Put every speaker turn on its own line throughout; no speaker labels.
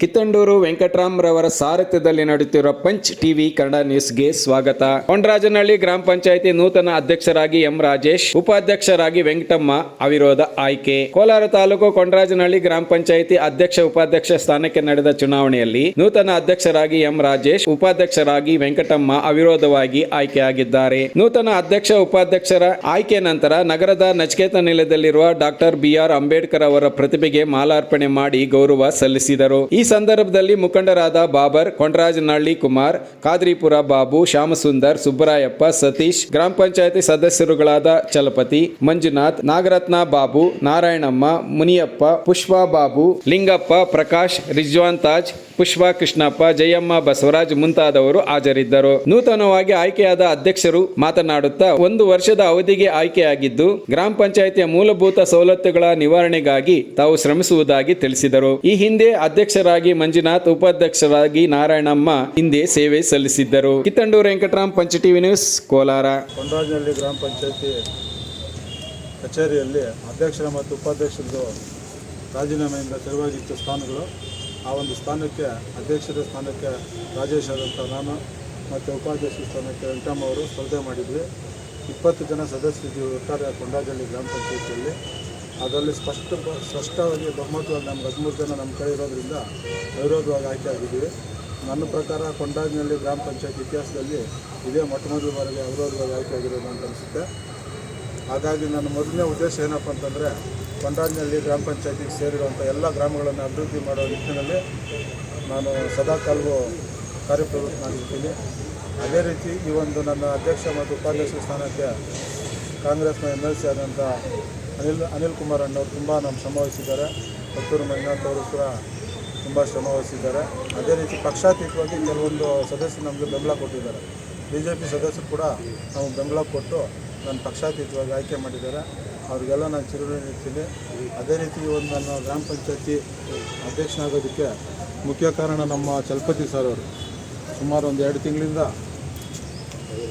ಕಿತ್ತಂಡೂರು ವೆಂಕಟರಾಮ್ರವರ ಸಾರಥ್ಯದಲ್ಲಿ ನಡೆಯುತ್ತಿರುವ punch TV Kannada ನ್ಯೂಸ್ಗೆ ಸ್ವಾಗತ. ಕೊಂಡರಾಜನಹಳ್ಳಿ ಗ್ರಾಮ ಪಂಚಾಯಿತಿ ನೂತನ ಅಧ್ಯಕ್ಷರಾಗಿ ಎಂ ರಾಜೇಶ್, ಉಪಾಧ್ಯಕ್ಷರಾಗಿ ವೆಂಕಟಮ್ಮ ಅವಿರೋಧ ಆಯ್ಕೆ. ಕೋಲಾರ ತಾಲೂಕು ಕೊಂಡರಾಜನಹಳ್ಳಿ ಗ್ರಾಮ ಪಂಚಾಯಿತಿ ಅಧ್ಯಕ್ಷ ಉಪಾಧ್ಯಕ್ಷ ಸ್ಥಾನಕ್ಕೆ ನಡೆದ ಚುನಾವಣೆಯಲ್ಲಿ ನೂತನ ಅಧ್ಯಕ್ಷರಾಗಿ ಎಂ ರಾಜೇಶ್, ಉಪಾಧ್ಯಕ್ಷರಾಗಿ ವೆಂಕಟಮ್ಮ ಅವಿರೋಧವಾಗಿ ಆಯ್ಕೆಯಾಗಿದ್ದಾರೆ. ನೂತನ ಅಧ್ಯಕ್ಷ, ಉಪಾಧ್ಯಕ್ಷರ ಆಯ್ಕೆ ನಂತರ ನಗರದ ನಚಿಕೇತ ನಿಲಯದಲ್ಲಿರುವ ಡಾಕ್ಟರ್ ಬಿಆರ್ ಅಂಬೇಡ್ಕರ್ ಅವರ ಪ್ರತಿಭೆಗೆ ಮಾಲಾರ್ಪಣೆ ಮಾಡಿ ಗೌರವ ಸಲ್ಲಿಸಿದರು. ಸಂದರ್ಭದಲ್ಲಿ ಮುಖಂಡರಾದ ಬಾಬರ್, ಕೊಂಡರಾಜನಹಳ್ಳಿ ಕುಮಾರ್ ಕಾದ್ರಿಪುರ ಬಾಬು, ಶ್ಯಾಮಸುಂದರ್, ಸುಬ್ಬರಾಯಪ್ಪ, ಸತೀಶ್, ಗ್ರಾಮ ಪಂಚಾಯತಿ ಸದಸ್ಯರುಗಳಾದ ಚಲಪತಿ, ಮಂಜುನಾಥ್, ನಾಗರತ್ನ ಬಾಬು, ನಾರಾಯಣಮ್ಮ, ಮುನಿಯಪ್ಪ, ಪುಷ್ಪಾ ಬಾಬು, ಲಿಂಗಪ್ಪ, ಪ್ರಕಾಶ್, ರಿಜ್ವಾನ್ ತಾಜ್ ಪುಷ್ಪಾ ಕೃಷ್ಣಪ್ಪ ಜಯಮ್ಮ, ಬಸವರಾಜ್ ಮುಂತಾದವರು ಹಾಜರಿದ್ದರು. ನೂತನವಾಗಿ ಆಯ್ಕೆಯಾದ ಅಧ್ಯಕ್ಷರು ಮಾತನಾಡುತ್ತಾ, ಒಂದು ವರ್ಷದ ಅವಧಿಗೆ ಆಯ್ಕೆಯಾಗಿದ್ದು, ಗ್ರಾಮ ಪಂಚಾಯಿತಿಯ ಮೂಲಭೂತ ಸವಲತ್ತುಗಳ ನಿವಾರಣೆಗಾಗಿ ತಾವು ಶ್ರಮಿಸುವುದಾಗಿ ತಿಳಿಸಿದರು. ಈ ಹಿಂದೆ ಅಧ್ಯಕ್ಷರಾಗಿ ಮಂಜುನಾಥ್, ಉಪಾಧ್ಯಕ್ಷರಾಗಿ ನಾರಾಯಣಮ್ಮ ಹಿಂದೆ ಸೇವೆ ಸಲ್ಲಿಸಿದ್ದರು. ಕಿತ್ತಂಡೂರು ವೆಂಕಟರಾಮ್, ಪಂಚ ಟಿವಿ ನ್ಯೂಸ್, ಕೋಲಾರ.
ಕೊಂಡರಾಜನಹಳ್ಳಿ ಗ್ರಾಮ ಪಂಚಾಯತಿ ಕಚೇರಿಯಲ್ಲಿ ಅಧ್ಯಕ್ಷರ ಮತ್ತು ಉಪಾಧ್ಯಕ್ಷರದು ರಾಜೀನಾಮೆಯಿಂದ ತೆರವಾಗಿತ್ತು ಸ್ಥಾನಗಳು. ಆ ಒಂದು ಸ್ಥಾನಕ್ಕೆ, ಅಧ್ಯಕ್ಷರ ಸ್ಥಾನಕ್ಕೆ ರಾಜೇಶ್ ಆದಂಥ ನಾನು ಮತ್ತು ಉಪಾಧ್ಯಕ್ಷ ಸ್ಥಾನಕ್ಕೆ ವೆಂಕಟಮ್ಮ ಅವರು ಸ್ಪರ್ಧೆ ಮಾಡಿದ್ವಿ. ಇಪ್ಪತ್ತು ಜನ ಸದಸ್ಯರಿದ್ದೀವಿ ಒಟ್ಟಾರೆ ಕೊಂಡಾಜಳ್ಳಿ ಗ್ರಾಮ ಪಂಚಾಯತಿಯಲ್ಲಿ. ಅದರಲ್ಲಿ ಸ್ಪಷ್ಟ, ಸ್ಪಷ್ಟವಾಗಿ ಬಹುಮತವಾಗಿ ನಮ್ಗೆ ಹದಿಮೂರು ಜನ ನಮ್ಮ ಕೈ ಇರೋದ್ರಿಂದ ಅವಿರೋಧವಾಗಿ ಆಯ್ಕೆ ಆಗಿದ್ದೀವಿ. ನನ್ನ ಪ್ರಕಾರ ಕೊಂಡರಾಜನಹಳ್ಳಿ ಗ್ರಾಮ ಪಂಚಾಯತ್ ಇತಿಹಾಸದಲ್ಲಿ ಇದೇ ಮೊಟ್ಟ ಮೊದಲ ಬಾರಿಗೆ ಅವಿರೋಧವಾಗಿ ಆಯ್ಕೆ ಆಗಿರೋದು ಅಂತ ಅನಿಸುತ್ತೆ. ಹಾಗಾಗಿ ನನ್ನ ಮೊದಲನೇ ಉದ್ದೇಶ ಏನಪ್ಪ ಅಂತಂದರೆ ಕೊಂಡರಾಜನಹಳ್ಳಿ ಗ್ರಾಮ ಪಂಚಾಯತಿಗೆ ಸೇರಿರುವಂಥ ಎಲ್ಲ ಗ್ರಾಮಗಳನ್ನು ಅಭಿವೃದ್ಧಿ ಮಾಡೋ ನಿಟ್ಟಿನಲ್ಲಿ ನಾನು ಸದಾಕಾಲವು ಕಾರ್ಯಪ್ರವೃತ್ತನಾಗಿರ್ತೀನಿ ಅದೇ ರೀತಿ ಈ ಒಂದು ನನ್ನ ಅಧ್ಯಕ್ಷ ಮತ್ತು ಉಪಾಧ್ಯಕ್ಷ ಸ್ಥಾನಕ್ಕೆ ಕಾಂಗ್ರೆಸ್ನ ಎಂ ಎಲ್ ಸಿ ಆದಂಥ ಅನಿಲ್ ಅನಿಲ್ ಕುಮಾರ್ ಅಣ್ಣವರು ತುಂಬ ನಮ್ಮ ಶ್ರಮವಹಿಸಿದ್ದಾರೆ ಪತ್ತೂರು ಮಂಜುನಾಥ್ ಅವರು ಕೂಡ ತುಂಬ ಶ್ರಮವಹಿಸಿದ್ದಾರೆ ಅದೇ ರೀತಿ ಪಕ್ಷಾತೀತವಾಗಿ ಕೆಲವೊಂದು ಸದಸ್ಯರು ನಮಗೆ ಬೆಂಬಲ ಕೊಟ್ಟಿದ್ದಾರೆ. ಬಿ ಜೆ ಪಿ ಸದಸ್ಯರು ಕೂಡ ನಾವು ಬೆಂಬಲ ಕೊಟ್ಟು ನನ್ನ ಪಕ್ಷಾತೀತವಾಗಿ ಆಯ್ಕೆ ಮಾಡಿದ್ದಾರೆ. ಅವ್ರಿಗೆಲ್ಲ ನಾನು ಚಿರುಣಿ ನೀಡ್ತೀನಿ ಅದೇ ರೀತಿ ಒಂದು ನನ್ನ ಗ್ರಾಮ ಪಂಚಾಯತಿ ಅಧ್ಯಕ್ಷನಾಗೋದಕ್ಕೆ ಮುಖ್ಯ ಕಾರಣ ನಮ್ಮ ಚಲಪತಿ ಸರ್ ಅವರು. ಸುಮಾರು ಒಂದು ಎರಡು ತಿಂಗಳಿಂದ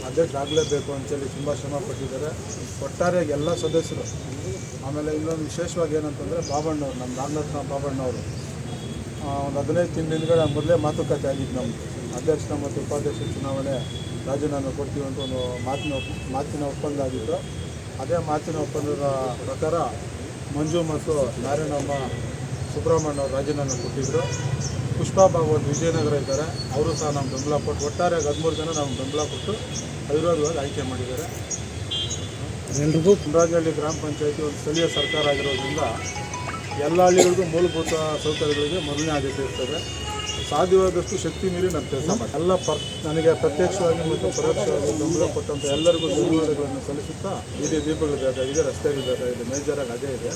ಅಧ್ಯಕ್ಷ ಆಗಲೇಬೇಕು ಅಂತೇಳಿ ತುಂಬ ಶ್ರಮ ಪಟ್ಟಿದ್ದಾರೆ. ಒಟ್ಟಾರೆಯಾಗಿ ಎಲ್ಲ ಸದಸ್ಯರು, ಆಮೇಲೆ ಇನ್ನೊಂದು ವಿಶೇಷವಾಗಿ ಏನಂತಂದರೆ ಬಾಬಣ್ಣವ್ರು ನಮ್ಮ ನಾಗರತ್ನ ಬಾಬಣ್ಣವರು ಒಂದು ಹದಿನೈದು ತಿಂಗಳಿಂದ ಮೊದಲೇ ಮಾತುಕತೆ ಆಗಿದ್ದು ನಮ್ಮ ಅಧ್ಯಕ್ಷ ಮತ್ತು ಉಪಾಧ್ಯಕ್ಷ ಚುನಾವಣೆ ರಾಜೀನಾಮೆ ಕೊಡ್ತೀವಿ ಅಂತ ಒಂದು ಮಾತಿನ ಮಾತಿನ ಒಪ್ಪಂದ ಆಗಿತ್ತು. ಅದೇ ಮಾತಿನ ಒಪ್ಪಂದದ ಪ್ರಕಾರ ಮಂಜು ಮತ್ತು ನಾರಾಯಣಮ್ಮ ಸುಬ್ರಹ್ಮಣ್ಯ ಅವರು ರಾಜೀನಾಮೆ ಕೊಟ್ಟಿದ್ದರು ಪುಷ್ಪಾ ಭಾಗವತ್ ವಿಜಯನಗರ ಇದ್ದಾರೆ. ಅವರು ಸಹ ನಮ್ಮ ಬೆಂಬಲ ಕೊಟ್ಟು ಒಟ್ಟಾರೆ ಹದಿಮೂರು ಜನ ನಮ್ಮ ಬೆಂಬಲ ಕೊಟ್ಟು ಅವಿರೋಧವಾಗಿ ಆಯ್ಕೆ ಮಾಡಿದ್ದಾರೆ. ಎಲ್ರಿಗೂ ಕುಂಡ್ರಾಜಹಳ್ಳಿ ಗ್ರಾಮ ಪಂಚಾಯತಿ ಒಂದು ಸ್ಥಳೀಯ ಸರ್ಕಾರ ಆಗಿರೋದ್ರಿಂದ ಎಲ್ಲ ಹಳ್ಳಿಗಳಿಗೂ ಮೂಲಭೂತ ಸೌಕರ್ಯಗಳಿಗೆ ಮೊದಲನೇ ಆದ್ಯತೆ ಇರ್ತದೆ ಸಾಧ್ಯವಾದಷ್ಟು ಶಕ್ತಿ ಮೀರಿ ನಾನು ಕೆಲಸ ಮಾಡಿ ಎಲ್ಲ ಪರ್ ನನಗೆ ಪ್ರತ್ಯಕ್ಷವಾಗಿ ಮತ್ತು ಪರೋಕ್ಷವಾಗಿ ಬೆಂಬಲ ಕೊಟ್ಟಂಥ ಎಲ್ಲರಿಗೂ ಧನ್ಯವಾದಗಳನ್ನು ಸಲ್ಲಿಸುತ್ತಾ ಇದೇ ದೀಪಗಳು ಬೇಕಾಗಿದೆ ರಸ್ತೆಗಳು ಬೇಕಾಗಿದೆ ಮೇಜರಾಗಿ ಅದೇ ಇದೆ.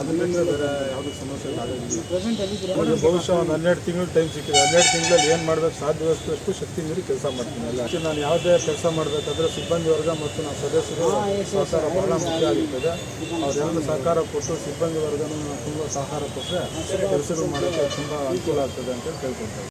ಅದರಿಂದ ಬೇರೆ ಯಾವುದೇ ಸಮಸ್ಯೆ ಆಗೋದಿಲ್ಲ ಬಹುಶಃ ಒಂದು ಹನ್ನೆರಡು ತಿಂಗಳು ಟೈಮ್ ಸಿಕ್ಕಿದೆ. ಹನ್ನೆರಡು ತಿಂಗಳಲ್ಲಿ ಏನು ಮಾಡಬೇಕು ಸಾಧ್ಯವಾದಷ್ಟು ಶಕ್ತಿ ಮೀರಿ ಕೆಲಸ ಮಾಡ್ತೀನಿ. ಎಲ್ಲ ನಾನು ಯಾವುದೇ ಕೆಲಸ ಮಾಡಬೇಕಾದ್ರೆ ಸಿಬ್ಬಂದಿ ವರ್ಗ ಮತ್ತು ನಮ್ಮ ಸದಸ್ಯರು ಸಹಕಾರ ಬಹಳ ಮುಖ್ಯ ಆಗಿರ್ತದೆ. ಅವರೆಲ್ಲ ಸಹಕಾರ ಕೊಟ್ಟು ಸಿಬ್ಬಂದಿ ವರ್ಗನೂ ತುಂಬ ಸಹಕಾರ ಕೊಟ್ಟರೆ ಕೆಲಸಗಳು ಮಾಡೋಕ್ಕೆ ತುಂಬ ಅನುಕೂಲ ಆಗ್ತದೆ ಅಂತ ಕೇಳ್ಕೊಳ್ತಾರೆ ಕೊಡ್ತಾರೆ